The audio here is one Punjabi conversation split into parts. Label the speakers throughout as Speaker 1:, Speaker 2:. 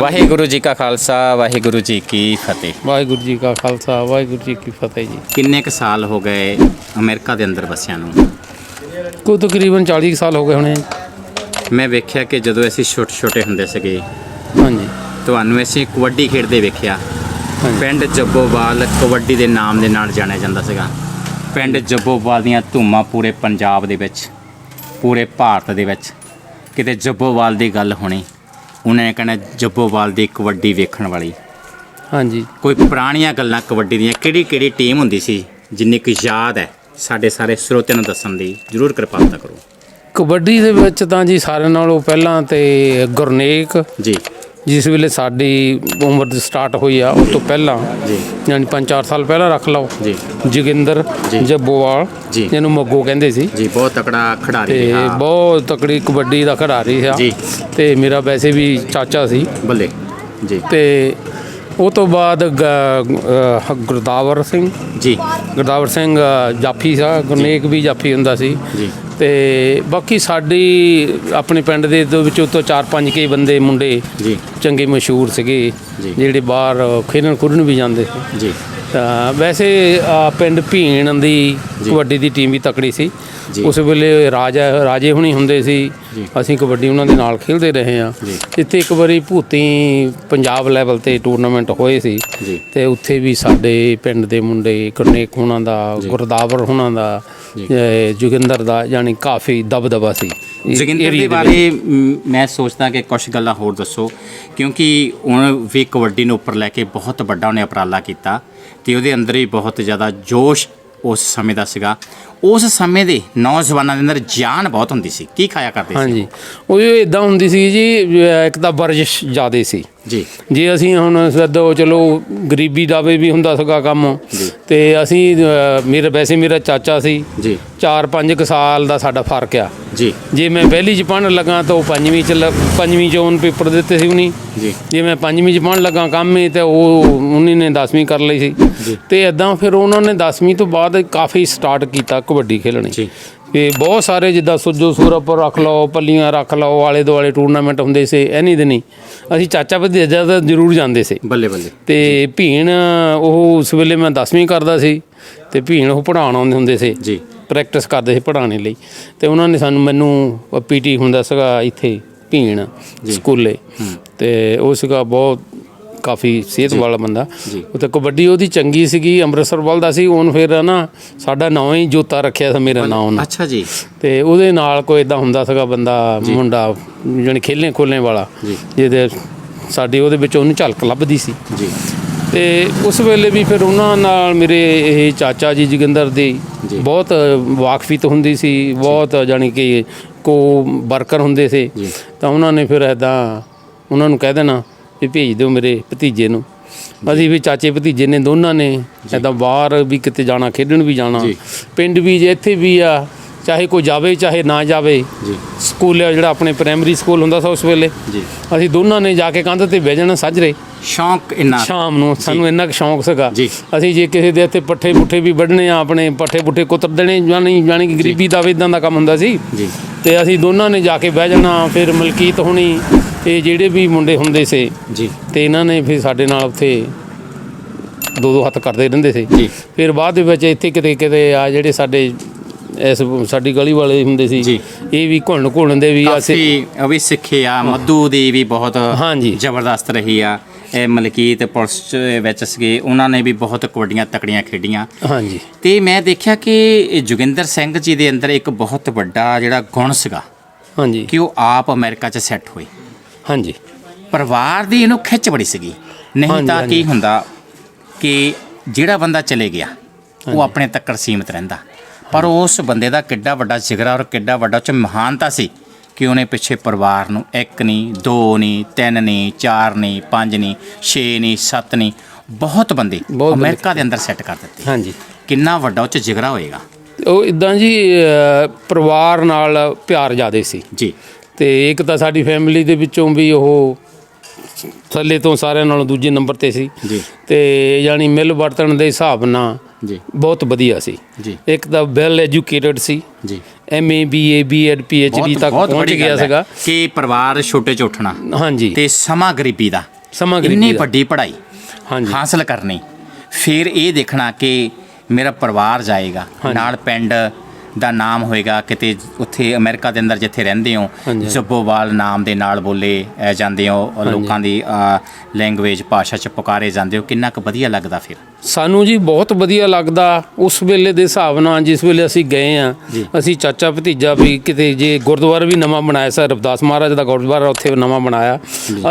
Speaker 1: ਵਾਹਿਗੁਰੂ ਜੀ ਕਾ ਖਾਲਸਾ ਵਾਹਿਗੁਰੂ ਜੀ ਕੀ ਫਤਿਹ।
Speaker 2: ਵਾਹਿਗੁਰੂ ਜੀ ਕਾ ਖਾਲਸਾ ਵਾਹਿਗੁਰੂ ਜੀ ਕੀ ਫਤਿਹ ਜੀ।
Speaker 1: ਕਿੰਨੇ ਕ ਸਾਲ ਹੋ ਗਏ ਅਮਰੀਕਾ ਦੇ ਅੰਦਰ ਵਸਿਆਂ ਨੂੰ?
Speaker 2: ਕੋਈ ਤਕਰੀਬਨ 40 ਕੁ ਸਾਲ ਹੋ ਗਏ ਹੋਣੇ।
Speaker 1: ਮੈਂ ਵੇਖਿਆ ਕਿ ਜਦੋਂ ਅਸੀਂ ਛੋਟੇ ਛੋਟੇ ਹੁੰਦੇ ਸੀਗੇ
Speaker 2: ਹਾਂਜੀ।
Speaker 1: ਤੁਹਾਨੂੰ ਅਸੀਂ ਕਬੱਡੀ ਖੇਡਦੇ ਵੇਖਿਆ।
Speaker 2: ਹਾਂਜੀ।
Speaker 1: ਪਿੰਡ ਜੱਬੋਵਾਲ ਕਬੱਡੀ ਦੇ ਨਾਮ ਦੇ ਨਾਲ ਜਾਣਿਆ ਜਾਂਦਾ ਸੀਗਾ। ਪਿੰਡ ਜੱਬੋਵਾਲ ਦੀਆਂ ਧੂਮਾਂ ਪੂਰੇ ਪੰਜਾਬ ਦੇ ਵਿੱਚ ਪੂਰੇ ਭਾਰਤ ਦੇ ਵਿੱਚ। ਕਿਤੇ ਜੱਬੋਵਾਲ ਦੀ ਗੱਲ ਹੋਣੀ ਉਹਨੇ ਕਹਿਣਾ ਜੱਬੋਵਾਲ ਦੀ ਕਬੱਡੀ ਵੇਖਣ ਵਾਲੀ।
Speaker 2: ਹਾਂਜੀ।
Speaker 1: ਕੋਈ ਪੁਰਾਣੀਆਂ ਗੱਲਾਂ ਕਬੱਡੀ ਦੀਆਂ ਕਿਹੜੀ ਕਿਹੜੀ ਟੀਮ ਹੁੰਦੀ ਸੀ ਜਿੰਨੀ ਕੁ ਯਾਦ ਹੈ ਸਾਡੇ ਸਾਰੇ ਸਰੋਤਿਆਂ ਨੂੰ ਦੱਸਣ ਦੀ ਜ਼ਰੂਰ ਕਿਰਪਾਲਤਾ ਕਰੋ।
Speaker 2: ਕਬੱਡੀ ਦੇ ਵਿੱਚ ਤਾਂ ਜੀ ਸਾਰਿਆਂ ਨਾਲੋਂ ਪਹਿਲਾਂ ਤੇ ਗੁਰਨੇਕ
Speaker 1: ਜੀ।
Speaker 2: ਜਿਸ ਵੇਲੇ ਸਾਡੀ ਉਮਰ ਦੀ ਸਟਾਰਟ ਹੋਈ ਆ ਉਸ ਤੋਂ ਪਹਿਲਾਂ
Speaker 1: ਜੀ।
Speaker 2: ਯਾਨੀ 5-4 ਸਾਲ ਪਹਿਲਾਂ ਰੱਖ ਲਓ।
Speaker 1: ਜੀ।
Speaker 2: ਜੋਗਿੰਦਰ। ਜੱਬੋਵਾਲ
Speaker 1: ਜੀ।
Speaker 2: ਜਿਹਨੂੰ ਮੱਗੋ ਕਹਿੰਦੇ ਸੀ।
Speaker 1: ਜੀ ਬਹੁਤ ਤਕੜਾ ਖਿਡਾਰੀ
Speaker 2: ਤੇ
Speaker 1: ਰਿਹਾ।
Speaker 2: ਬਹੁਤ ਤਕੜੀ ਕਬੱਡੀ ਦਾ ਖਿਡਾਰੀ ਸੀ
Speaker 1: ਜੀ।
Speaker 2: ਤੇ ਮੇਰਾ ਵੈਸੇ ਵੀ ਚਾਚਾ ਸੀ।
Speaker 1: ਬੱਲੇ। ਜੀ।
Speaker 2: ਤੇ ਉਹ ਤੋਂ ਬਾਅਦ ਗੁਰਦਾਵਰ ਸਿੰਘ।
Speaker 1: ਜੀ।
Speaker 2: ਗੁਰਦਾਵਰ ਸਿੰਘ ਜਾਫੀ ਸਾ ਗੁਰਨੇਕ ਵੀ ਜਾਫੀ ਹੁੰਦਾ ਸੀ।
Speaker 1: ਜੀ।
Speaker 2: ਤੇ ਬਾਕੀ ਸਾਡੀ ਆਪਣੇ ਪਿੰਡ ਦੇ ਤੋਂ ਵਿੱਚੋਂ ਤੋਂ ਚਾਰ ਪੰਜ ਕੇ ਬੰਦੇ ਮੁੰਡੇ
Speaker 1: ਜੀ
Speaker 2: ਚੰਗੇ ਮਸ਼ਹੂਰ ਸੀਗੇ। ਜਿਹੜੇ ਬਾਹਰ ਖੇਡਣ ਖੁਰਨ ਵੀ ਜਾਂਦੇ ਸੀ
Speaker 1: ਜੀ
Speaker 2: ਤਾਂ ਵੈਸੇ ਪਿੰਡ ਭੀਣ ਦੀ ਕਬੱਡੀ ਦੀ ਟੀਮ ਵੀ ਤਕੜੀ ਸੀ। ਉਸ ਵੇਲੇ ਰਾਜਾ ਰਾਜੇ ਹੁਣੀ ਹੁੰਦੇ ਸੀ। ਅਸੀਂ ਕਬੱਡੀ ਉਹਨਾਂ ਦੇ ਨਾਲ ਖੇਡਦੇ ਰਹੇ ਹਾਂ।
Speaker 1: ਜੀ।
Speaker 2: ਇੱਥੇ ਇੱਕ ਵਾਰੀ ਭੂਤੀ ਪੰਜਾਬ ਲੈਵਲ ਤੇ ਟੂਰਨਾਮੈਂਟ ਹੋਏ ਸੀ। ਤੇ ਉੱਥੇ ਵੀ ਸਾਡੇ ਪਿੰਡ ਦੇ ਮੁੰਡੇ ਗੁਰਨੇਕ ਹੁਣਾਂ ਦਾ ਗੁਰਦਾਵਰ ਹੁਣਾਂ ਦਾ ਜੋਗਿੰਦਰ ਦਾ ਯਾਨੀ ਕਾਫੀ ਦਬਦਬਾ ਸੀ।
Speaker 1: ਜੋਗਿੰਦਰ ਦੇ। ਬਾਰੇ ਮ, ਮੈਂ ਸੋਚਦਾ ਕਿ ਕੁਝ ਗੱਲਾਂ ਹੋਰ ਦੱਸੋ। ਕਿਉਂਕਿ ਉਹ ਵੀ ਕਬੱਡੀ ਨੂੰ ਉੱਪਰ ਲੈ ਕੇ ਬਹੁਤ ਵੱਡਾ ਉਹਨੇ ਉਪਰਾਲਾ ਕੀਤਾ। ਤੇ ਉਹਦੇ ਅੰਦਰ ਹੀ ਬਹੁਤ ਜ਼ਿਆਦਾ ਜੋਸ਼ ਉਸ ਸਮੇਂ ਦਾ ਸੀਗਾ। ਉਸ ਸਮੇਂ ਦੇ ਨੌਜਵਾਨਾਂ ਦੇ ਅੰਦਰ ਜਾਨ ਬਹੁਤ ਹੁੰਦੀ ਸੀ। ਕੀ ਖਾਇਆ ਕਰਦੇ ਸੀ
Speaker 2: ਹਾਂਜੀ। ਉਹ? ਇਦਾਂ ਹੁੰਦੀ ਸੀ ਜੀ ਇੱਕ ਤਾਂ ਵਰਜਿਸ਼ ਜ਼ਿਆਦੇ ਸੀ।
Speaker 1: ਜੀ।
Speaker 2: ਜੇ ਅਸੀਂ ਹੁਣ ਸਦੋ ਚਲੋ ਗਰੀਬੀ ਦਾਵੇ ਵੀ ਹੁੰਦਾ ਸੀਗਾ ਕੰਮ। ਤੇ ਅਸੀਂ ਮੇਰਾ ਵੈਸੇ ਮੇਰਾ ਚਾਚਾ ਸੀ।
Speaker 1: ਜੀ।
Speaker 2: 4-5 ਕੁ ਸਾਲ ਦਾ ਸਾਡਾ ਫ਼ਰਕ ਆ।
Speaker 1: ਜੀ।
Speaker 2: ਜੇ ਮੈਂ ਪਹਿਲੀ ਚ ਪੜ੍ਹਨ ਲੱਗਾ ਤਾਂ ਉਹ ਪੰਜਵੀਂ ਚ ਲ- ਪੰਜਵੀਂ ਚ ਉਹਨ ਪੇਪਰ ਦਿੱਤੇ ਸੀ ਉਹਨੀ।
Speaker 1: ਜੀ।
Speaker 2: ਜੇ ਮੈਂ ਪੰਜਵੀਂ ਚ ਪੜ੍ਹਨ ਲੱਗਾ ਕੰਮ ਹੀ ਤੇ ਉਹ ਉਹਨੀ ਨੇ 10ਵੀਂ ਕਰ ਲਈ ਸੀ। ਤੇ ਇਦਾਂ ਫਿਰ ਉਹਨਾਂ ਨੇ 10ਵੀਂ ਤੋਂ ਬਾਅਦ ਕਾਫੀ ਸਟਾਰਟ ਕੀਤਾ ਕਬੱਡੀ ਖੇਲਣੀ।
Speaker 1: ਜੀ।
Speaker 2: ਤੇ ਬਹੁਤ ਸਾਰੇ ਜਿੱਦਾਂ ਸੁੱਜੋ ਸੂਰਪੁਰ ਰੱਖ ਲਓ ਪੱਲੀਆਂ ਰੱਖ ਲਓ ਆਲੇ ਦੁਆਲੇ ਟੂਰਨਾਮੈਂਟ ਹੁੰਦੇ ਸੀ ਐਨੀ ਦਿਨੀ ਅਸੀਂ ਚਾਚਾ ਭਤੀਜਾ ਤਾਂ ਜ਼ਰੂਰ ਜਾਂਦੇ ਸੀ।
Speaker 1: ਬੱਲੇ ਬੱਲੇ।
Speaker 2: ਤੇ ਭੀਣ ਉਹ ਉਸ ਵੇਲੇ ਮੈਂ 10ਵੀਂ ਕਰਦਾ ਸੀ ਤੇ ਭੀਣ ਉਹ ਪੜ੍ਹਾਉਣ ਆਉਂਦੇ ਹੁੰਦੇ ਸੀ।
Speaker 1: ਜੀ।
Speaker 2: ਪ੍ਰੈਕਟਿਸ ਕਰਦੇ ਸੀ ਪੜ੍ਹਾਉਣੇ ਲਈ। ਤੇ ਉਹਨਾਂ ਨੇ ਸਾਨੂੰ ਮੈਨੂੰ ਪੀਟੀ ਹੁੰਦਾ ਸੀਗਾ ਇੱਥੇ ਭੀਣ ਸਕੂਲੇ। ਤੇ ਉਹ ਸੀਗਾ ਬਹੁਤ ਕਾਫੀ ਸਿਹਤ ਵਾਲਾ ਬੰਦਾ। ਉਹ ਤੇ ਕਬੱਡੀ ਉਹਦੀ ਚੰਗੀ ਸੀਗੀ ਅੰਮ੍ਰਿਤਸਰ ਵੱਲ ਦਾ ਸੀ ਉਹਨ ਫਿਰ ਨਾ ਸਾਡਾ ਨਾਂ ਹੀ ਜੋਤਾ ਰੱਖਿਆ ਸੀ ਮੇਰਾ ਨਾਂ ਉਹਨੇ।
Speaker 1: ਅੱਛਾ ਜੀ।
Speaker 2: ਤੇ ਉਹਦੇ ਨਾਲ ਕੋਈ ਇਦਾਂ ਹੁੰਦਾ ਸੀਗਾ ਬੰਦਾ ਮੁੰਡਾ ਜਾਣੀ ਖੇਲਣੇ ਖੋਲਣੇ ਵਾਲਾ। ਜਿਹਦੇ ਸਾਡੀ ਉਹਦੇ ਵਿੱਚ ਉਹਨੂੰ ਝਲਕ ਲੱਭਦੀ ਸੀ।
Speaker 1: ਜੀ।
Speaker 2: ਤੇ ਉਸ ਵੇਲੇ ਵੀ ਫਿਰ ਉਹਨਾਂ ਨਾਲ ਮੇਰੇ ਇਹ ਚਾਚਾ ਜੀ ਜੋਗਿੰਦਰ ਦੀ। ਬਹੁਤ ਵਾਕਫੀਤ ਹੁੰਦੀ ਸੀ ਬਹੁਤ ਜਾਣੀ ਕਿ ਕੋ ਵਰਕਰ ਹੁੰਦੇ ਸੀ। ਤਾਂ ਉਹਨਾਂ ਨੇ ਫਿਰ ਐਦਾਂ ਉਹਨਾਂ ਨੂੰ ਕਹਿ ਦੇਣਾ ਵੀ ਭੇਜ ਦਿਓ ਮੇਰੇ ਭਤੀਜੇ ਨੂੰ। ਅਸੀਂ ਵੀ ਚਾਚੇ ਭਤੀਜੇ ਨੇ ਦੋਨਾਂ ਨੇ। ਐਦਾਂ ਬਾਹਰ ਵੀ ਕਿਤੇ ਜਾਣਾ ਖੇਡਣ ਵੀ ਜਾਣਾ। ਪਿੰਡ ਵੀ ਜੇ ਇੱਥੇ ਵੀ ਆ ਚਾਹੇ ਕੋਈ ਜਾਵੇ ਚਾਹੇ ਨਾ ਜਾਵੇ।
Speaker 1: ਜੀ।
Speaker 2: ਸਕੂਲ ਜਿਹੜਾ ਆਪਣੇ ਪ੍ਰਾਇਮਰੀ ਸਕੂਲ ਹੁੰਦਾ ਸੀ ਉਸ ਵੇਲੇ।
Speaker 1: ਜੀ।
Speaker 2: ਅਸੀਂ ਦੋਨਾਂ ਨੇ ਜਾ ਕੇ ਕੰਧ ਤੇ ਬਹਿ ਜਾਣਾ ਸਾਜਰੇ।
Speaker 1: ਸ਼ੌਂਕ ਇੰਨਾ।
Speaker 2: ਸ਼ਾਮ ਨੂੰ ਸਾਨੂੰ ਇੰਨਾ ਕੁ ਸ਼ੌਂਕ ਸੀਗਾ। ਅਸੀਂ ਜੇ ਕਿਸੇ ਦੇ ਇੱਥੇ ਪੱਠੇ ਪੁੱਠੇ ਵੀ ਵੱਢਣੇ ਆ ਆਪਣੇ ਪੱਠੇ ਪੁੱਠੇ ਕੁਤਰ ਦੇਣੇ ਜਾਨੀ ਜਾਨੀ ਕਿ ਗਰੀਬੀ ਦਾ ਵੀ ਇਦਾਂ ਦਾ ਕੰਮ ਹੁੰਦਾ ਸੀ।
Speaker 1: ਜੀ।
Speaker 2: ਤੇ ਅਸੀਂ ਦੋਨਾਂ ਨੇ ਜਾ ਕੇ ਬਹਿ ਜਾਣਾ ਫਿਰ ਮਲਕੀਤ ਹੋਣੀ ਇਹ ਜਿਹੜੇ ਵੀ ਮੁੰਡੇ ਹੁੰਦੇ ਸੀ
Speaker 1: ਜੀ।
Speaker 2: ਤੇ ਇਹਨਾਂ ਨੇ ਫਿਰ ਸਾਡੇ ਨਾਲ ਉੱਥੇ ਦੋ ਦੋ ਹੱਥ ਕਰਦੇ ਰਹਿੰਦੇ ਸੀ।
Speaker 1: ਜੀ।
Speaker 2: ਫਿਰ ਬਾਅਦ ਦੇ ਵਿੱਚ ਇੱਥੇ ਕਿਤੇ ਕਿਤੇ ਆ ਜਿਹੜੇ ਸਾਡੇ ਇਸ ਸਾਡੀ ਗਲੀ ਵਾਲੇ ਹੁੰਦੇ ਸੀ
Speaker 1: ਜੀ।
Speaker 2: ਇਹ ਵੀ ਘੁਲਣ ਘੁਲਣ ਦੇ ਵੀ ਅਸੀਂ
Speaker 1: ਵੀ ਸਿੱਖਿਆ ਮੱਧੂ ਦੀ ਵੀ ਬਹੁਤ
Speaker 2: ਹਾਂਜੀ।
Speaker 1: ਜ਼ਬਰਦਸਤ ਰਹੀ ਆ। ਇਹ ਮਲਕੀਤ ਪੁਲਿਸ ਚ ਵਿੱਚ ਸੀਗੇ ਉਹਨਾਂ ਨੇ ਵੀ ਬਹੁਤ ਕਬੱਡੀਆਂ ਤਕੜੀਆਂ ਖੇਡੀਆਂ।
Speaker 2: ਹਾਂਜੀ।
Speaker 1: ਤੇ ਮੈਂ ਦੇਖਿਆ ਕਿ ਜੋਗਿੰਦਰ ਸਿੰਘ ਜੀ ਦੇ ਅੰਦਰ ਇੱਕ ਬਹੁਤ ਵੱਡਾ ਜਿਹੜਾ ਗੁਣ ਸੀਗਾ
Speaker 2: ਹਾਂਜੀ।
Speaker 1: ਕਿ ਉਹ ਆਪ ਅਮਰੀਕਾ 'ਚ ਸੈੱਟ ਹੋਏ।
Speaker 2: ਹਾਂਜੀ।
Speaker 1: ਪਰਿਵਾਰ ਦੀ ਇਹਨੂੰ ਖਿੱਚ ਬੜੀ ਸੀਗੀ। ਨਹੀਂ
Speaker 2: ਹਾਂਜੀ,
Speaker 1: ਤਾਂ
Speaker 2: ਹਾਂਜੀ।
Speaker 1: ਕੀ ਹੁੰਦਾ ਕਿ ਜਿਹੜਾ ਬੰਦਾ ਚਲੇ ਗਿਆ ਉਹ ਆਪਣੇ ਤੱਕਰ ਸੀਮਤ ਰਹਿੰਦਾ। ਪਰ ਉਸ ਬੰਦੇ ਦਾ ਕਿੱਡਾ ਵੱਡਾ ਜਿਗਰਾ ਔਰ ਕਿੱਡਾ ਵੱਡਾ ਉਹ 'ਚ ਮਹਾਨਤਾ ਸੀ ਕਿ ਉਹਨੇ ਪਿੱਛੇ ਪਰਿਵਾਰ ਨੂੰ ਇੱਕ ਨਹੀਂ ਦੋ ਨਹੀਂ ਤਿੰਨ ਨਹੀਂ ਚਾਰ ਨਹੀਂ ਪੰਜ ਨਹੀਂ ਛੇ ਨਹੀਂ ਸੱਤ ਨਹੀਂ ਬਹੁਤ ਬੰਦੇ
Speaker 2: ਬਹੁਤ ਬੰਦੇ
Speaker 1: ਅਮਰੀਕਾ ਦੇ ਅੰਦਰ ਸੈੱਟ ਕਰ ਦਿੱਤੇ।
Speaker 2: ਹਾਂਜੀ।
Speaker 1: ਕਿੰਨਾ ਵੱਡਾ ਉਹ 'ਚ ਜਿਗਰਾ ਹੋਏਗਾ।
Speaker 2: ਉਹ ਇਦਾਂ ਜੀ ਅਹ, ਪਰਿਵਾਰ ਨਾਲ ਪਿਆਰ ਜ਼ਿਆਦੇ ਸੀ।
Speaker 1: ਜੀ।
Speaker 2: ਤੇ ਇੱਕ ਤਾਂ ਸਾਡੀ ਫੈਮਿਲੀ ਦੇ ਵਿੱਚੋਂ ਵੀ ਉਹ ਥੱਲੇ ਤੋਂ ਸਾਰਿਆਂ ਨਾਲੋਂ ਦੂਜੇ ਨੰਬਰ ਤੇ ਸੀ।
Speaker 1: ਜੀ।
Speaker 2: ਤੇ ਯਾਨੀ ਮਿਲ ਵਰਤਣ ਦੇ ਹਿਸਾਬ ਨਾਲ
Speaker 1: ਜੀ।
Speaker 2: ਬਹੁਤ ਵਧੀਆ ਸੀ।
Speaker 1: ਜੀ।
Speaker 2: ਇੱਕ ਤਾਂ ਵੈਲ ਐਜੂਕੇਟਡ ਸੀ।
Speaker 1: ਜੀ।
Speaker 2: ਐਮਏ ਬੀਏ ਬੀਐਡ ਪੀਐਚਡੀ ਤੱਕ ਪਹੁੰਚ ਗਿਆ ਸੀਗਾ।
Speaker 1: ਕਿ ਪਰਿਵਾਰ ਛੋਟੇ ਚ ਉੱਠਣਾ
Speaker 2: ਹਾਂਜੀ।
Speaker 1: ਤੇ ਸਮਾਂ ਗਰੀਬੀ ਦਾ।
Speaker 2: ਸਮਾਂ
Speaker 1: ਇੰਨੀ
Speaker 2: ਗਰੀਬੀ ਦਾ।
Speaker 1: ਵੱਡੀ ਪੜ੍ਹਾਈ
Speaker 2: ਹਾਂਜੀ।
Speaker 1: ਹਾਸਲ ਕਰਨੀ। ਫਿਰ ਇਹ ਦੇਖਣਾ ਕਿ ਮੇਰਾ ਪਰਿਵਾਰ ਜਾਏਗਾ। ਨਾਲ ਪਿੰਡ ਦਾ ਨਾਮ ਹੋਏਗਾ ਕਿਤੇ ਉੱਥੇ ਅਮਰੀਕਾ ਦੇ ਅੰਦਰ ਜਿੱਥੇ ਰਹਿੰਦੇ ਹੋ। ਜੱਬੋਵਾਲ ਨਾਮ ਦੇ ਨਾਲ ਬੋਲੇ ਜਾਂਦੇ ਹੋ ਲੋਕਾਂ ਦੀ ਲੈਂਗੁਏਜ ਭਾਸ਼ਾ ਚ ਪੁਕਾਰੇ ਜਾਂਦੇ ਹੋ ਕਿੰਨਾ ਕੁ ਵਧੀਆ ਲੱਗਦਾ ਫਿਰ
Speaker 2: ਸਾਨੂੰ ਜੀ ਬਹੁਤ ਵਧੀਆ ਲੱਗਦਾ ਉਸ ਵੇਲੇ ਦੇ ਹਿਸਾਬ ਨਾਲ ਜਿਸ ਵੇਲੇ ਅਸੀਂ ਗਏ ਆ ਅਸੀਂ ਚਾਚਾ ਭਤੀਜਾ ਵੀ ਕਿਤੇ ਜੇ ਗੁਰਦੁਆਰਾ ਵੀ ਨਵਾਂ ਬਣਾਇਆ ਸਰ ਰਵਿਦਾਸ ਮਹਾਰਾਜ ਦਾ ਗੁਰਦੁਆਰਾ ਉੱਥੇ ਨਵਾਂ ਬਣਾਇਆ।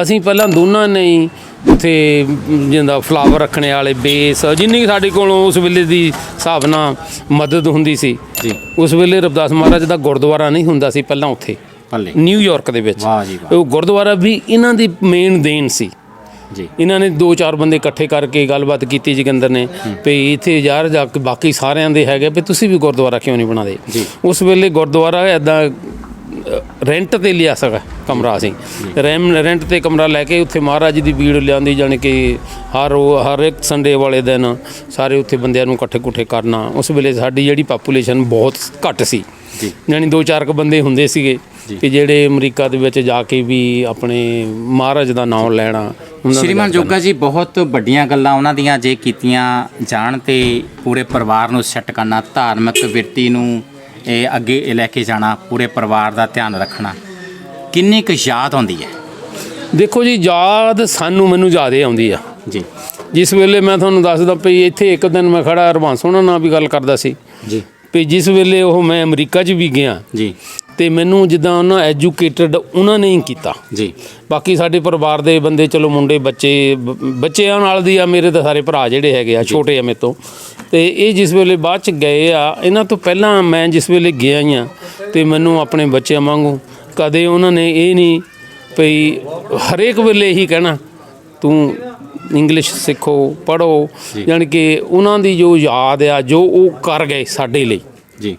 Speaker 2: ਅਸੀਂ ਪਹਿਲਾਂ ਦੋਨਾਂ ਨੇ ਹੀ ਉੱਥੇ ਜਿੰਦਾ ਫਲਾਵਰ ਰੱਖਣੇ ਵਾਲੇ ਬੇਸ ਜਿੰਨੀ ਕੁ ਸਾਡੇ ਕੋਲੋਂ ਉਸ ਵੇਲੇ ਦੀ ਹਿਸਾਬ ਨਾਲ ਮਦਦ ਹੁੰਦੀ ਸੀ।
Speaker 1: ਜੀ।
Speaker 2: ਉਸ ਵੇਲੇ ਰਵਿਦਾਸ ਮਹਾਰਾਜ ਦਾ ਗੁਰਦੁਆਰਾ ਨਹੀਂ ਹੁੰਦਾ ਸੀ ਪਹਿਲਾਂ ਉੱਥੇ। ਨਿਊਯਾਰਕ ਦੇ ਵਿੱਚ।
Speaker 1: ਵਾਹ ਜੀ ਵਾਹ।
Speaker 2: ਉਹ ਗੁਰਦੁਆਰਾ ਵੀ ਇਹਨਾਂ ਦੀ ਮੇਨ ਦੇਣ ਸੀ।
Speaker 1: ਜੀ।
Speaker 2: ਇਹਨਾਂ ਨੇ ਦੋ ਚਾਰ ਬੰਦੇ ਇਕੱਠੇ ਕਰਕੇ ਗੱਲਬਾਤ ਕੀਤੀ ਜੋਗਿੰਦਰ ਨੇ ਵੀ ਇੱਥੇ ਯਾਰ ਜਾ ਕੇ ਬਾਕੀ ਸਾਰਿਆਂ ਦੇ ਹੈਗੇ ਵੀ ਤੁਸੀਂ ਵੀ ਗੁਰਦੁਆਰਾ ਕਿਉਂ ਨਹੀਂ ਬਣਾਦੇ।
Speaker 1: ਉਸ
Speaker 2: ਵੇਲੇ ਗੁਰਦੁਆਰਾ ਐਦਾਂ ਰੈਂਟ ਤੇ ਲਿਆ ਸਕਾ ਕਮਰਾ ਸੀ। ਰੈਮ ਰੈਂਟ ਤੇ ਕਮਰਾ ਲੈ ਕੇ ਉੱਥੇ ਮਹਾਰਾਜ ਦੀ ਭੀੜ ਲਿਆਂਦੀ ਜਾਣੀ ਕਿ ਹਰ ਹਰ ਇੱਕ ਸੰਡੇ ਵਾਲੇ ਦਿਨ ਸਾਰੇ ਉੱਥੇ ਬੰਦਿਆਂ ਨੂੰ ਇਕੱਠੇ ਕੁੱਠੇ ਕਰਨਾ। ਉਸ ਵੇਲੇ ਸਾਡੀ ਜਿਹੜੀ ਪਾਪੂਲੇਸ਼ਨ ਬਹੁਤ ਘੱਟ ਸੀ।
Speaker 1: ਜੀ।
Speaker 2: ਯਾਨੀ ਦੋ ਚਾਰ ਕੁ ਬੰਦੇ ਹੁੰਦੇ ਸੀਗੇ ਕਿ ਜਿਹੜੇ ਅਮਰੀਕਾ ਦੇ ਵਿੱਚ ਜਾ ਕੇ ਵੀ ਆਪਣੇ ਮਹਾਰਾਜ ਦਾ ਨਾਮ ਲੈਣਾ
Speaker 1: ਸ਼੍ਰੀਮਾਨ ਜੋਗਾ ਜੀ ਬਹੁਤ ਵੱਡੀਆਂ ਗੱਲਾਂ ਉਹਨਾਂ ਦੀਆਂ ਜੇ ਕੀਤੀਆਂ ਜਾਣ ਤੇ ਪੂਰੇ ਪਰਿਵਾਰ ਨੂੰ ਸੈੱਟ ਕਰਨਾ ਧਾਰਮਿਕ ਵਿਰਤੀ ਨੂੰ ਇਹ ਅੱਗੇ ਲੈ ਕੇ ਜਾਣਾ ਪੂਰੇ ਪਰਿਵਾਰ ਦਾ ਧਿਆਨ ਰੱਖਣਾ ਕਿੰਨੀ ਕੁ ਯਾਦ ਆਉਂਦੀ ਹੈ?
Speaker 2: ਦੇਖੋ ਜੀ ਯਾਦ ਸਾਨੂੰ ਮੈਨੂੰ ਜ਼ਿਆਦਾ ਆਉਂਦੀ ਆ।
Speaker 1: ਜੀ।
Speaker 2: ਜਿਸ ਵੇਲੇ ਮੈਂ ਤੁਹਾਨੂੰ ਦੱਸਦਾ ਪਈ ਇੱਥੇ ਇੱਕ ਦਿਨ ਮੈਂ ਖੜਾ ਹਰਬੰਸ ਉਹਨਾਂ ਨਾਲ ਵੀ ਗੱਲ ਕਰਦਾ ਸੀ।
Speaker 1: ਜੀ।
Speaker 2: ਵੀ ਜਿਸ ਵੇਲੇ ਉਹ ਮੈਂ ਅਮਰੀਕਾ 'ਚ ਵੀ ਗਿਆ
Speaker 1: ਜੀ।
Speaker 2: ਤੇ ਮੈਨੂੰ ਜਿੱਦਾਂ ਉਹਨਾਂ ਐਜੂਕੇਟਡ ਉਹਨਾਂ ਨੇ ਹੀ ਕੀਤਾ।
Speaker 1: ਜੀ।
Speaker 2: ਬਾਕੀ ਸਾਡੇ ਪਰਿਵਾਰ ਦੇ ਬੰਦੇ ਚਲੋ ਮੁੰਡੇ ਬੱਚੇ ਬ- ਬੱਚਿਆਂ ਨਾਲ ਦੀ ਆ ਮੇਰੇ ਤਾਂ ਸਾਰੇ ਭਰਾ ਜਿਹੜੇ ਹੈਗੇ ਆ ਛੋਟੇ ਆ ਮੇਰੇ ਤੋਂ। ਤੇ ਇਹ ਜਿਸ ਵੇਲੇ ਬਾਅਦ ਚ ਗਏ ਆ ਇਹਨਾਂ ਤੋਂ ਪਹਿਲਾਂ ਮੈਂ ਜਿਸ ਵੇਲੇ ਗਿਆ ਹੀ ਆ ਤੇ ਮੈਨੂੰ ਆਪਣੇ ਬੱਚਿਆਂ ਵਾਂਗੂ ਕਦੇ ਉਹਨਾਂ ਨੇ ਇਹ ਨਹੀਂ ਪਈ ਹਰੇਕ ਵੇਲੇ ਇਹੀ ਕਹਿਣਾ ਤੂੰ ਇੰਗਲਿਸ਼ ਸਿੱਖੋ ਪੜੋ ਯਾਨੀ ਕਿ ਉਹਨਾਂ ਦੀ ਜੋ ਯਾਦ ਆ ਜੋ ਉਹ ਕਰ ਗਏ ਸਾਡੇ ਲਈ
Speaker 1: ਜੀ।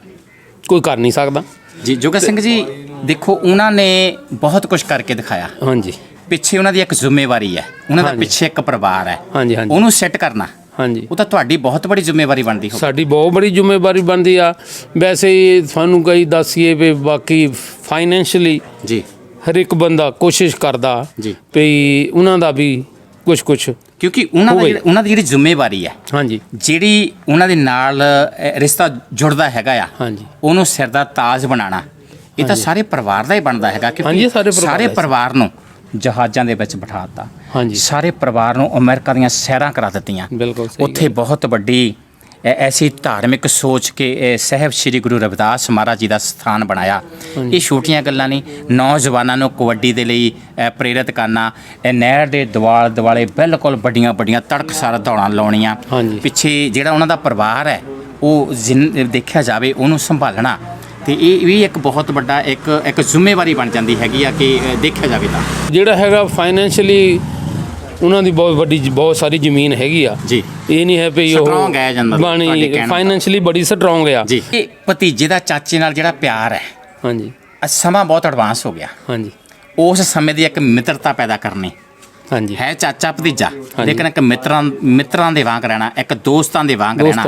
Speaker 2: ਕੋਈ ਕਰ ਨਹੀਂ ਸਕਦਾ।
Speaker 1: ਜੀ ਜੋਗਾ ਸਿੰਘ ਜੀ ਦੇਖੋ ਉਹਨਾਂ ਨੇ ਬਹੁਤ ਕੁਝ ਕਰਕੇ ਦਿਖਾਇਆ।
Speaker 2: ਹਾਂਜੀ।
Speaker 1: ਪਿੱਛੇ ਉਹਨਾਂ ਦੀ ਇੱਕ ਜ਼ਿੰਮੇਵਾਰੀ ਹੈ। ਉਹਨਾਂ ਦਾ ਪਿੱਛੇ ਇੱਕ ਪਰਿਵਾਰ ਹੈ।
Speaker 2: ਹਾਂਜੀ ਹਾਂਜੀ।
Speaker 1: ਉਹਨੂੰ ਸੈੱਟ ਕਰਨਾ।
Speaker 2: ਹਾਂਜੀ।
Speaker 1: ਉਹ ਤਾਂ ਤੁਹਾਡੀ ਬਹੁਤ ਬੜੀ ਜ਼ਿੰਮੇਵਾਰੀ ਬਣਦੀ ਹੋ
Speaker 2: ਸਾਡੀ ਬਹੁਤ ਬੜੀ ਜ਼ਿੰਮੇਵਾਰੀ ਬਣਦੀ ਆ। ਵੈਸੇ ਤੁਹਾਨੂੰ ਕਈ ਦੱਸੀਏ ਵੀ ਬਾਕੀ ਫਾਈਨੈਂਸ਼ੀਅਲੀ
Speaker 1: ਜੀ।
Speaker 2: ਹਰ ਇੱਕ ਬੰਦਾ ਕੋਸ਼ਿਸ਼ ਕਰਦਾ
Speaker 1: ਜੀ।
Speaker 2: ਵੀ ਉਹਨਾਂ ਦਾ ਵੀ ਕੁਝ ਕੁਝ
Speaker 1: ਕਿਉਂਕਿ ਉਹਨਾਂ ਦਾ
Speaker 2: ਹੋਵੇ।
Speaker 1: ਜਿਹੜਾ- ਉਹਨਾਂ ਦੀ ਜਿਹੜੀ ਜ਼ਿੰਮੇਵਾਰੀ ਹੈ
Speaker 2: ਹਾਂਜੀ।
Speaker 1: ਜਿਹੜੀ ਉਹਨਾਂ ਦੇ ਨਾਲ ਅ, ਰਿਸ਼ਤਾ ਜੁੜਦਾ ਹੈਗਾ ਆ
Speaker 2: ਹਾਂਜੀ।
Speaker 1: ਉਹਨੂੰ ਸਿਰ ਦਾ ਤਾਜ ਬਣਾਉਣਾ। ਇਹ ਤਾਂ ਸਾਰੇ ਪਰਿਵਾਰ ਦਾ ਹੀ ਬਣਦਾ ਹੈਗਾ
Speaker 2: ਹਾਂਜੀ, ਸਾਰੇ ਪਰਿਵਾਰ
Speaker 1: ਸਾਰੇ
Speaker 2: ਦਾ ਹੀ।
Speaker 1: ਪਰਿਵਾਰ ਨੂੰ ਜਹਾਜ਼ਾਂ ਦੇ ਵਿੱਚ ਬਿਠਾ ਦਿੱਤਾ।
Speaker 2: ਹਾਂਜੀ।
Speaker 1: ਸਾਰੇ ਪਰਿਵਾਰ ਨੂੰ ਅਮਰੀਕਾ ਦੀਆਂ ਸੈਰਾਂ ਕਰਾ ਦਿੱਤੀਆਂ।
Speaker 2: ਬਿਲਕੁਲ ਸਹੀ
Speaker 1: ਉੱਥੇ ਬਹੁਤ ਵੱਡੀ ਐਸੀ ਧਾਰਮਿਕ ਸੋਚ ਕੇ ਸਹਿਬ ਸ੍ਰੀ ਗੁਰੂ ਰਵਿਦਾਸ ਮਹਾਰਾਜ ਜੀ ਦਾ ਸਥਾਨ ਬਣਾਇਆ। ਇਹ ਛੋਟੀਆਂ ਗੱਲਾਂ ਨਹੀਂ ਨੌਜਵਾਨਾਂ ਨੂੰ ਕਬੱਡੀ ਦੇ ਲਈ ਪ੍ਰੇਰਿਤ ਕਰਨਾ ਇਹ ਨਹਿਰ ਦੇ ਦਿਵਾਲ ਦਿਵਾਲੇ ਬਿਲਕੁਲ ਵੱਡੀਆਂ ਵੱਡੀਆਂ ਤੜਕਸਾਰ ਦੌੜਾਂ ਲਾਉਣੀਆਂ। ਪਿੱਛੇ ਜਿਹੜਾ ਉਹਨਾਂ ਦਾ ਪਰਿਵਾਰ ਹੈ ਉਹ ਦੇਖਿਆ ਜਾਵੇ ਉਹਨੂੰ ਸੰਭਾਲਣਾ। ਤੇ ਇਹ ਵੀ ਇੱਕ ਬਹੁਤ ਵੱਡਾ ਇੱਕ ਇੱਕ ਜ਼ਿੰਮੇਵਾਰੀ ਬਣ ਜਾਂਦੀ ਹੈਗੀ ਆ ਕਿ ਦੇਖਿਆ ਜਾਵੇ ਤਾਂ।
Speaker 2: ਜਿਹੜਾ ਹੈਗਾ ਫਾਈਨੈਂਸ਼ੀਅਲੀ ਉਹਨਾਂ ਦੀ ਬਹੁਤ ਵੱਡੀ ਬਹੁਤ ਸਾਰੀ ਜ਼ਮੀਨ ਹੈਗੀ ਆ।
Speaker 1: ਜੀ।
Speaker 2: ਇਹ ਨਹੀਂ ਹੈ ਵੀ ਉਹ
Speaker 1: Strong ਹੈ ਜਾਂਦਾ
Speaker 2: ਬਾਣੀ। ਫਾਈਨੈਂਸ਼ੀਅਲੀ ਬੜੀ ਸਟਰੋਂਗ ਆ।
Speaker 1: ਜੀ। ਇਹ ਭਤੀਜੇ ਦਾ ਚਾਚੇ ਨਾਲ ਜਿਹੜਾ ਪਿਆਰ ਹੈ
Speaker 2: ਹਾਂਜੀ।
Speaker 1: ਅੱਜ ਸਮਾਂ ਬਹੁਤ ਐਡਵਾਂਸ ਹੋ ਗਿਆ।
Speaker 2: ਹਾਂਜੀ।
Speaker 1: ਉਸ ਸਮੇਂ ਦੀ ਇੱਕ ਮਿੱਤਰਤਾ ਪੈਦਾ ਕਰਨੀ।
Speaker 2: ਹਾਂਜੀ।
Speaker 1: ਹੈ ਚਾਚਾ ਭਤੀਜਾ ਲੇਕਿਨ ਇੱਕ ਮਿੱਤਰਾਂ ਮਿੱਤਰਾਂ ਦੇ ਵਾਂਗ ਰਹਿਣਾ ਇੱਕ ਦੋਸਤਾਂ ਦੇ ਵਾਂਗ ਰਹਿਣਾ।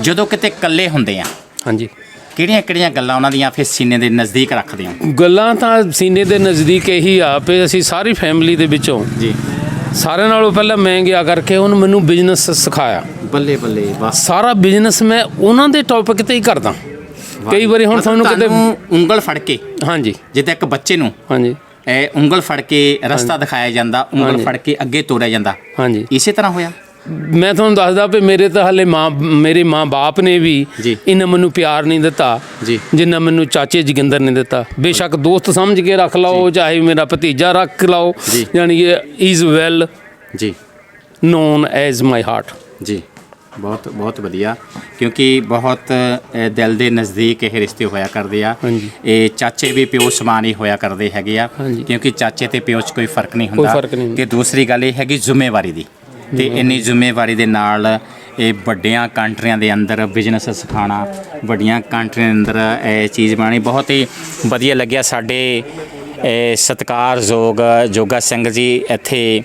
Speaker 1: ਜਦੋਂ ਕਿਤੇ ਇਕੱਲੇ ਹੁੰਦੇ ਆ
Speaker 2: ਹਾਂਜੀ।
Speaker 1: ਕਿਹੜੀਆਂ ਕਿਹੜੀਆਂ ਗੱਲਾਂ ਉਹਨਾਂ ਦੀਆਂ ਫਿਰ ਸੀਨੇ ਦੇ ਨਜ਼ਦੀਕ ਰੱਖਦੇ ਹੋ?
Speaker 2: ਗੱਲਾਂ ਤਾਂ ਸੀਨੇ ਦੇ ਨਜ਼ਦੀਕ ਇਹੀ ਆ ਵੀ ਅਸੀਂ ਸਾਰੀ ਫੈਮਿਲੀ ਦੇ ਵਿੱਚੋਂ
Speaker 1: ਜੀ।
Speaker 2: ਸਾਰਿਆਂ ਨਾਲੋਂ ਪਹਿਲਾਂ ਮੈਂ ਗਿਆ ਕਰਕੇ ਉਹਨੂੰ ਮੈਨੂੰ ਬਿਜ਼ਨਸ ਸਿਖਾਇਆ।
Speaker 1: ਬੱਲੇ ਬੱਲੇ ਵਾਹ।
Speaker 2: ਸਾਰਾ ਬਿਜ਼ਨਸ ਮੈਂ ਉਹਨਾਂ ਦੇ ਟੌਪਿਕ ਤੇ ਹੀ ਕਰਦਾ। ਕਈ ਵਾਰੀ ਹੁਣ ਤੁਹਾਨੂੰ ਕਿਤੇ
Speaker 1: ਉਂਗਲ ਫੜ ਕੇ
Speaker 2: ਹਾਂਜੀ।
Speaker 1: ਜਿੱਦਾਂ ਇੱਕ ਬੱਚੇ ਨੂੰ
Speaker 2: ਹਾਂਜੀ।
Speaker 1: ਇਹ ਉਂਗਲ ਫੜ ਕੇ ਰਸਤਾ ਦਿਖਾਇਆ ਜਾਂਦਾ ਉਂਗਲ। ਫੜ ਕੇ ਅੱਗੇ ਤੋਰਿਆ ਜਾਂਦਾ।
Speaker 2: ਹਾਂਜੀ।
Speaker 1: ਇਸੇ ਤਰ੍ਹਾਂ ਹੋਇਆ?
Speaker 2: ਮੈਂ ਤੁਹਾਨੂੰ ਦੱਸਦਾ ਵੀ ਮੇਰੇ ਤਾਂ ਹਲੇ ਮਾਂ ਮੇਰੇ ਮਾਂ-ਬਾਪ ਨੇ ਵੀ। ਇੰਨਾ ਮੈਨੂੰ ਪਿਆਰ ਨਹੀਂ ਦਿੱਤਾ
Speaker 1: ਜੀ
Speaker 2: ਜਿੰਨਾ ਮੈਨੂੰ ਚਾਚੇ ਜੋਗਿੰਦਰ ਨੇ ਦਿੱਤਾ ਬੇਸ਼ੱਕ ਦੋਸਤ ਸਮਝ ਕੇ ਰੱਖ ਲਓ ਚਾਹੇ ਮੇਰਾ ਭਤੀਜਾ ਰੱਖ ਲਓ। ਯਾਨੀ ਕਿ ਇਜ਼ ਵੈਲ
Speaker 1: ਜੀ
Speaker 2: ਨੋਨ ਐਜ਼ ਮਾਈ ਹਾਰਟ
Speaker 1: ਜੀ ਬਹੁਤ ਬਹੁਤ ਵਧੀਆ ਕਿਉਂਕਿ ਬਹੁਤ ਦਿਲ ਦੇ ਨਜ਼ਦੀਕ ਇਹ ਰਿਸ਼ਤੇ ਹੋਇਆ ਕਰਦੇ ਆ। ਇਹ ਚਾਚੇ ਵੀ ਪਿਓ ਸਮਾਨ ਹੀ ਹੋਇਆ ਕਰਦੇ ਹੈਗੇ ਆ। ਕਿਉਂਕਿ ਚਾਚੇ ਤੇ ਪਿਓ 'ਚ ਕੋਈ ਫ਼ਰਕ ਨਹੀਂ ਹੁੰਦਾ
Speaker 2: ਫ਼ਰਕ ਨਹੀਂ ਹੁੰਦਾ।
Speaker 1: ਤੇ ਦੂਸਰੀ ਗੱਲ ਇਹ ਹੈਗੀ ਜ਼ਿੰਮੇਵਾਰੀ ਦੀ ਤੇ ਇੰਨੀ ਜ਼ਿੰਮੇਵਾਰੀ ਦੇ ਨਾਲ ਇਹ ਵੱਡੀਆਂ ਕੰਟਰੀਆਂ ਦੇ ਅੰਦਰ ਬਿਜ਼ਨਸ ਸਿਖਾਉਣਾ, ਵੱਡੀਆਂ ਕੰਟਰੀਆਂ ਦੇ ਅੰਦਰ ਇਹ ਚੀਜ਼ ਬਣਾਉਣੀ ਬਹੁਤ ਹੀ ਵਧੀਆ ਲੱਗਿਆ ਸਾਡੇ, ਇਹ ਸਤਿਕਾਰਯੋਗ ਜੋਗਾ ਸਿੰਘ ਜੀ ਇੱਥੇ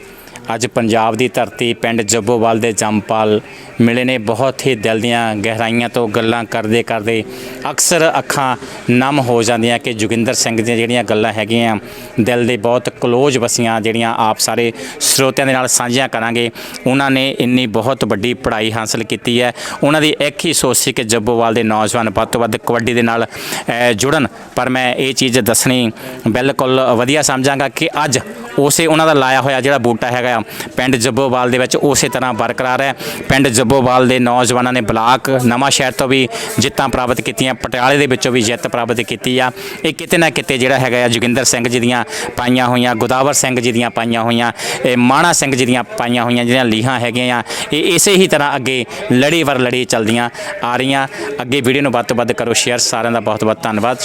Speaker 1: ਅੱਜ ਪੰਜਾਬ ਦੀ ਧਰਤੀ ਪਿੰਡ ਜੱਬੋਵਾਲ ਦੇ ਜੰਮਪਾਲ ਮਿਲੇ ਨੇ। ਬਹੁਤ ਹੀ ਦਿਲ ਦੀਆਂ ਗਹਿਰਾਈਆਂ ਤੋਂ ਗੱਲਾਂ ਕਰਦੇ ਕਰਦੇ ਅਕਸਰ ਅੱਖਾਂ ਨਮ ਹੋ ਜਾਂਦੀਆਂ ਕਿ ਜੋਗਿੰਦਰ ਸਿੰਘ ਦੀਆਂ ਜਿਹੜੀਆਂ ਗੱਲਾਂ ਹੈਗੀਆਂ, ਦਿਲ ਦੇ ਬਹੁਤ ਕਲੋਜ਼ ਵਸੀਆਂ ਜਿਹੜੀਆਂ ਆਪ ਸਾਰੇ ਸਰੋਤਿਆਂ ਦੇ ਨਾਲ ਸਾਂਝੀਆਂ ਕਰਾਂਗੇ। ਉਹਨਾਂ ਨੇ ਇੰਨੀ ਬਹੁਤ ਵੱਡੀ ਪੜ੍ਹਾਈ ਹਾਸਲ ਕੀਤੀ ਹੈ। ਉਹਨਾਂ ਦੀ ਇੱਕ ਹੀ ਸੋਚ ਸੀ ਕਿ ਜੱਬੋਵਾਲ ਦੇ ਨੌਜਵਾਨ ਵੱਧ ਤੋਂ ਵੱਧ ਕਬੱਡੀ ਦੇ ਨਾਲ ਜੁੜਨ। ਪਰ ਮੈਂ ਇਹ ਚੀਜ਼ ਦੱਸਣੀ ਬਿਲਕੁਲ ਵਧੀਆ ਸਮਝਾਂਗਾ ਕਿ ਅੱਜ ਉਸੇ ਉਹਨਾਂ ਦਾ ਲਾਇਆ ਹੋਇਆ ਜਿਹੜਾ ਬੂਟਾ ਹੈਗਾ ਪਿੰਡ ਜੱਬੋਵਾਲ ਦੇ ਵਿੱਚ ਉਸੇ ਤਰ੍ਹਾਂ ਬਰਕਰਾਰ ਹੈ। ਪਿੰਡ ਜੱਬੋਵਾਲ ਦੇ ਨੌਜਵਾਨਾਂ ਨੇ ਬਲਾਕ ਨਵਾਂ ਸ਼ਹਿਰ ਤੋਂ ਵੀ ਜਿੱਤਾਂ ਪ੍ਰਾਪਤ ਕੀਤੀਆਂ, ਪਟਿਆਲੇ ਦੇ ਵਿੱਚੋਂ ਵੀ ਜਿੱਤ ਪ੍ਰਾਪਤ ਕੀਤੀ ਆ। ਇਹ ਕਿਤੇ ਨਾ ਕਿਤੇ ਜਿਹੜਾ ਹੈਗਾ ਆ, ਜੋਗਿੰਦਰ ਸਿੰਘ ਜੀ ਦੀਆਂ ਪਾਈਆਂ ਹੋਈਆਂ, ਗੁਦਾਵਰ ਸਿੰਘ ਜੀ ਦੀਆਂ ਪਾਈਆਂ ਹੋਈਆਂ, ਇਹ ਮਾਣਾ ਸਿੰਘ ਜੀ ਦੀਆਂ ਪਾਈਆਂ ਹੋਈਆਂ ਜਿਹੜੀਆਂ ਲੀਹਾਂ ਹੈਗੀਆਂ ਆ, ਇਹ ਇਸੇ ਹੀ ਤਰ੍ਹਾਂ ਅੱਗੇ ਲੜੀ ਵਰ ਲੜੀ ਚੱਲਦੀਆਂ ਆ ਰਹੀਆਂ। ਅੱਗੇ ਵੀਡੀਓ ਨੂੰ ਵੱਧ ਤੋਂ ਵੱਧ ਕਰੋ, ਸ਼ੇਅਰ ਸਾਰਿਆਂ ਦਾ ਬਹੁਤ ਬਹੁਤ ਧੰਨਵਾਦ।